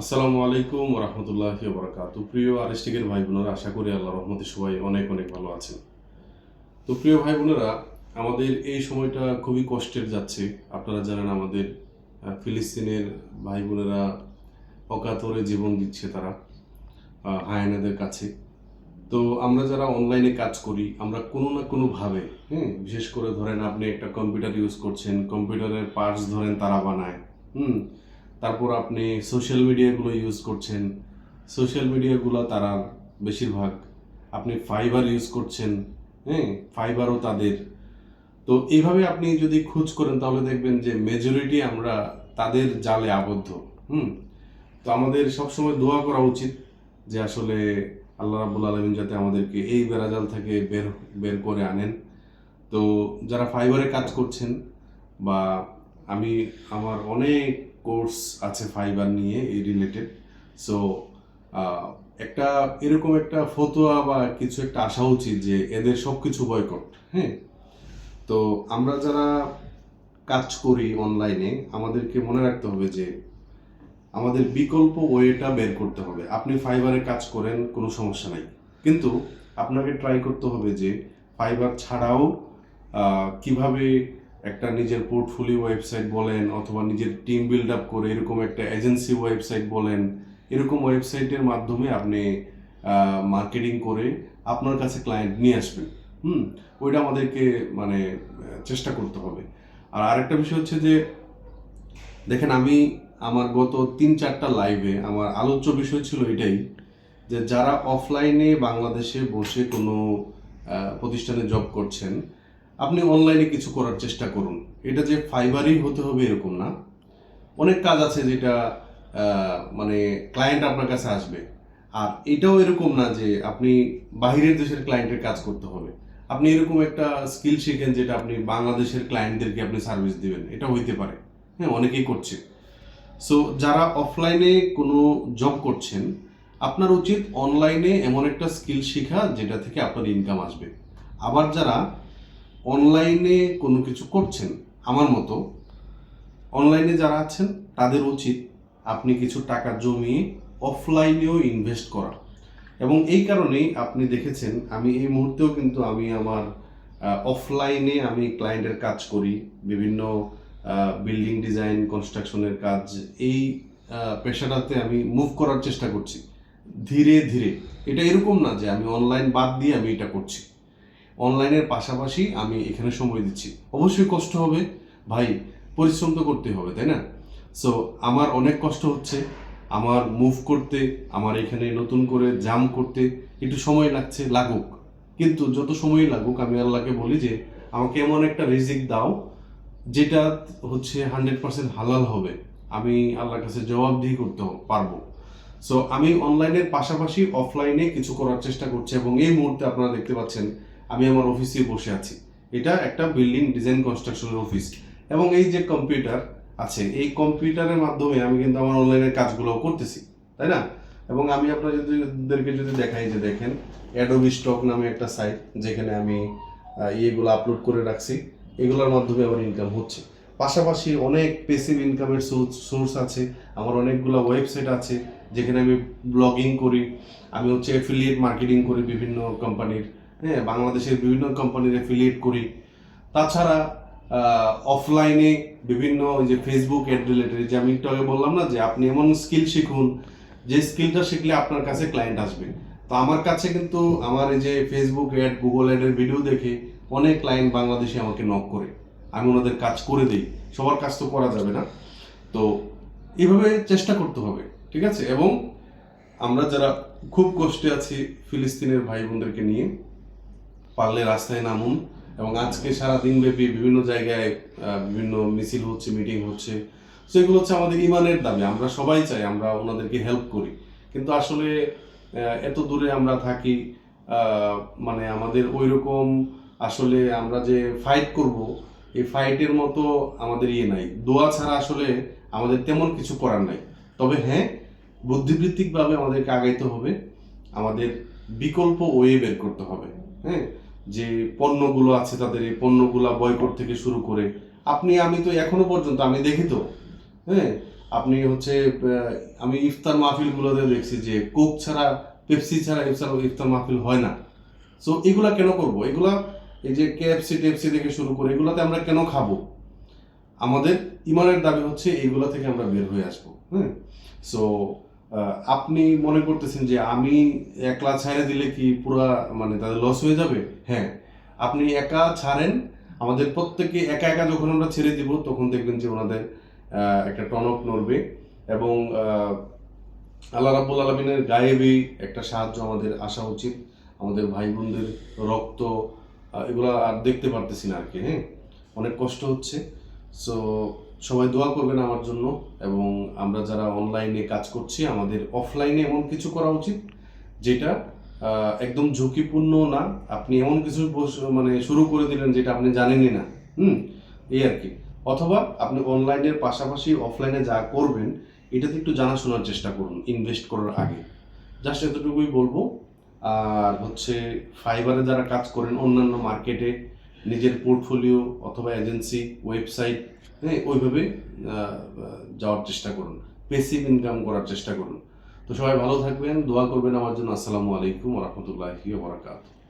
আসসালামু আলাইকুম রহমতুল্লাহ বরাকাত প্রিয় আরিস্টিকের ভাই বোনেরা আশা করি আল্লাহ রহমতে সবাই অনেক অনেক ভালো আছেন। তো প্রিয় ভাই বোনেরা আমাদের এই সময়টা খুবই কষ্টের যাচ্ছে। আপনারা জানেন আমাদের ফিলিস্তিনের ভাই বোনেরা অকাতরে জীবন দিচ্ছে তারা হায়ানাদের কাছে। তো আমরা যারা অনলাইনে কাজ করি, আমরা কোনো না কোনোভাবে হ্যাঁ বিশেষ করে ধরেন আপনি একটা কম্পিউটার ইউজ করছেন, কম্পিউটারের পার্টস ধরেন তারা বানায়, হুম তারপর আপনি সোশ্যাল মিডিয়াগুলো ইউজ করছেন। সোশ্যাল মিডিয়াগুলো তারা বেশিরভাগ আপনি ফাইবার ইউজ করছেন হ্যাঁ? ফাইবারও তাদের। তো এইভাবে আপনি যদি খোঁজ করেন, তাহলে দেখবেন যে মেজরিটি আমরা তাদের জালে আবদ্ধ, হুম? তো আমাদের সবসময় দোয়া করা উচিত যে আসলে আল্লাহ রাবুল আলমিন যাতে আমাদেরকে এই বেড়াজাল থেকে বের বের করে আনেন। তো যারা ফাইবারে কাজ করছেন বা আমি, আমার অনেক কোর্স আছে ফাইবার নিয়ে এই রিলেটেড। সো একটা এরকম একটা ফতোয়া বা কিছু একটা আসা উচিত যে এদের সব কিছু বয়কট হ্যাঁ? তো আমরা যারা কাজ করি অনলাইনে আমাদেরকে মনে রাখতে হবে যে আমাদের বিকল্প ওয়েটা বের করতে হবে। আপনি ফাইবারে কাজ করেন, কোনো সমস্যা নাই। কিন্তু আপনাকে ট্রাই করতে হবে যে ফাইবার ছাড়াও কীভাবে একটা নিজের পোর্টফোলিও ওয়েবসাইট বলেন অথবা নিজের টিম বিল্ড আপ করে এরকম একটা এজেন্সি ওয়েবসাইট বলেন, এরকম ওয়েবসাইটের মাধ্যমে আপনি মার্কেটিং করে আপনার কাছে ক্লায়েন্ট নিয়ে আসবেন। হুম? ওইটা আমাদেরকে মানে চেষ্টা করতে হবে। আর আরেকটা বিষয় হচ্ছে যে, দেখেন আমি আমার গত তিন চারটা লাইভে আমার আলোচ্য বিষয় ছিল এটাই যে যারা অফলাইনে বাংলাদেশে বসে কোনো প্রতিষ্ঠানে জব করছেন আপনি অনলাইনে কিছু করার চেষ্টা করুন। এটা যে ফাইবারই হতে হবে এরকম না। অনেক কাজ আছে যেটা মানে ক্লায়েন্ট আপনার কাছে আসবে। আর এটাও এরকম না যে আপনি বাহিরের দেশের ক্লায়েন্টের কাজ করতে হবে। আপনি এরকম একটা স্কিল শিখেন যেটা আপনি বাংলাদেশের ক্লায়েন্টদেরকে আপনি সার্ভিস দিবেন। এটা হইতে পারে। হ্যাঁ অনেকেই করছে। সো যারা অফলাইনে কোনো জব করছেন, আপনার উচিত অনলাইনে এমন একটা স্কিল শেখা যেটা থেকে আপনার ইনকাম আসবে। আবার যারা অনলাইনে কোনো কিছু করছেন? আমার মতো। অনলাইনে যারা আছেন, তাদের উচিত আপনি কিছু টাকা জমিয়ে অফলাইনেও ইনভেস্ট করা। এবং এই কারণেই আপনি দেখেছেন, আমি এই মুহূর্তেও কিন্তু আমি আমার অফলাইনে আমি ক্লায়েন্টের কাজ করি। বিভিন্ন বিল্ডিং ডিজাইন, কনস্ট্রাকশনের কাজ, এই পেশাটাতে আমি মুভ করার চেষ্টা করছি। ধীরে ধীরে। এটা এরকম না যে আমি অনলাইন বাদ দিয়ে আমি এটা করছি। অনলাইনের পাশাপাশি আমি এখানে সময় দিচ্ছি। অবশ্যই কষ্ট হবে। ভাই, পরিশ্রম তো করতে হবে, তাই না? সো আমার অনেক কষ্ট হচ্ছে। আমার মুভ করতে, আমার এখানে নতুন করে জাম করতে একটু সময় লাগছে, লাগুক। কিন্তু যত সময় লাগুক, আমি আল্লাহকে বলি যে, আমাকে এমন একটা রিজিক দাও যেটা হচ্ছে হান্ড্রেড পার্সেন্ট হালাল হবে। আমি আল্লাহর কাছে জবাবদিহি করতে পারব। সো আমি অনলাইনের পাশাপাশি অফলাইনে কিছু করার চেষ্টা করছি এবং এই মুহূর্তে আপনারা দেখতে পাচ্ছেন আমি আমার অফিসে বসে আছি। এটা একটা বিল্ডিং ডিজাইন কনস্ট্রাকশনের অফিস এবং এই যে কম্পিউটার আছে, এই কম্পিউটারের মাধ্যমে আমি কিন্তু আমার অনলাইনের কাজগুলো করতেছি, তাই না? এবং আমি আপনাদেরকে যদি দেখাই যে দেখেন অ্যাডোবি স্টক নামে একটা সাইট যেখানে আমি ইয়েগুলো আপলোড করে রাখছি। এগুলোর মাধ্যমে আমার ইনকাম হচ্ছে। পাশাপাশি অনেক পেসিভ ইনকামের সোর্স আছে। আমার অনেকগুলো ওয়েবসাইট আছে, যেখানে আমি ব্লগিং করি। আমি হচ্ছে অ্যাফিলিয়েট মার্কেটিং করি বিভিন্ন কোম্পানির হ্যাঁ বাংলাদেশের বিভিন্ন কোম্পানির অ্যাফিলিয়েট করি। তাছাড়া অফলাইনে বিভিন্ন ওই যে ফেসবুক অ্যাড রিলেটেড যে আমি একটু আগে বললাম না যে আপনি এমন স্কিল শিখুন, যে স্কিলটা শিখলে আপনার কাছে ক্লায়েন্ট আসবে। তো আমার কাছে কিন্তু আমার এই যে ফেসবুক অ্যাড গুগল অ্যাডের ভিডিও দেখে অনেক ক্লায়েন্ট বাংলাদেশে আমাকে নক করে। আমি ওনাদের কাজ করে দিই। সবার কাজ তো করা যাবে না। তো এইভাবে চেষ্টা করতে হবে, ঠিক আছে? এবং আমরা যারা খুব কষ্টে আছি ফিলিস্তিনের ভাই বোনদেরকে নিয়ে পারলে রাস্তায় নামুন। এবং আজকে সারা দিনব্যাপী বিভিন্ন জায়গায় বিভিন্ন মিছিল হচ্ছে, মিটিং হচ্ছে। সেগুলো হচ্ছে আমাদের ইমানের দাবি। আমরা সবাই চাই আমরা ওনাদেরকে হেল্প করি। কিন্তু আসলে এত দূরে আমরা থাকি মানে আমাদের ওই রকম আসলে আমরা যে ফাইট করব, এই ফাইটের মতো আমাদের ইয়ে নাই। দোয়া ছাড়া আসলে আমাদের তেমন কিছু করার নাই। তবে হ্যাঁ বুদ্ধিবৃত্তিকভাবে আমাদেরকে আগাইতে হবে। আমাদের বিকল্প ওয়ে বের করতে হবে। হ্যাঁ? যে পণ্যগুলো আছে তাদের এই পণ্যগুলা বয়কট থেকে শুরু করে। আপনি, আমি তো এখনও পর্যন্ত, আমি দেখি তো। হ্যাঁ? আপনি হচ্ছে আমি ইফতার মাহফিলগুলোতে দেখছি যে কোক ছাড়া, পেপসি ছাড়া ইফতার ইফতার মাহফিল হয় না। সো এগুলা কেন করব? এগুলা এই যে কেএফসি টেপসি থেকে শুরু করে, এগুলাতে আমরা কেন খাব? আমাদের, ইমানের দাবি হচ্ছে এইগুলা থেকে আমরা বের হয়ে আসব। হ্যাঁ? সো আপনি মনে করতেছেন যে আমি একলা ছাড়ে দিলে কি পুরা মানে তাদের লস হয়ে যাবে? হ্যাঁ। আপনি একা ছাড়েন, আমাদের প্রত্যেকে একা একা যখন আমরা ছেড়ে দিব, তখন দেখবেন যে ওনাদের একটা টনক নড়বে এবং আল্লাহ রাব্বুল আলমিনের গায়েবী একটা সাহায্য আমাদের আসা উচিত। আমাদের ভাই বোনদের রক্ত এগুলো আর দেখতে পারতেছি না আর কি হ্যাঁ। অনেক কষ্ট হচ্ছে। সো সবাই দোয়া করবেন আমার জন্য এবং আমরা যারা অনলাইনে কাজ করছি, আমাদের অফলাইনে এমন কিছু করা উচিত যেটা একদম ঝুঁকিপূর্ণ না। আপনি এমন কিছু মানে শুরু করে দিলেন যেটা আপনি জানেনই না। হুম, এই আর কি। অথবা আপনি অনলাইনের পাশাপাশি অফলাইনে যা করবেন, এটাতে একটু জানাশোনার চেষ্টা করুন ইনভেস্ট করার আগে। জাস্ট এতটুকুই বলব। আর হচ্ছে ফাইবারে যারা কাজ করেন, অন্যান্য মার্কেটে নিজের পোর্টফোলিও অথবা এজেন্সি ওয়েবসাইট হ্যাঁ ওইভাবে যাওয়ার চেষ্টা করুন। পেসিভ ইনকাম করার চেষ্টা করুন। তো সবাই ভালো থাকবেন, দোয়া করবেন আমার জন্য। আসসালামু আলাইকুম রহমতুল্লাহি বারাকাতুহু।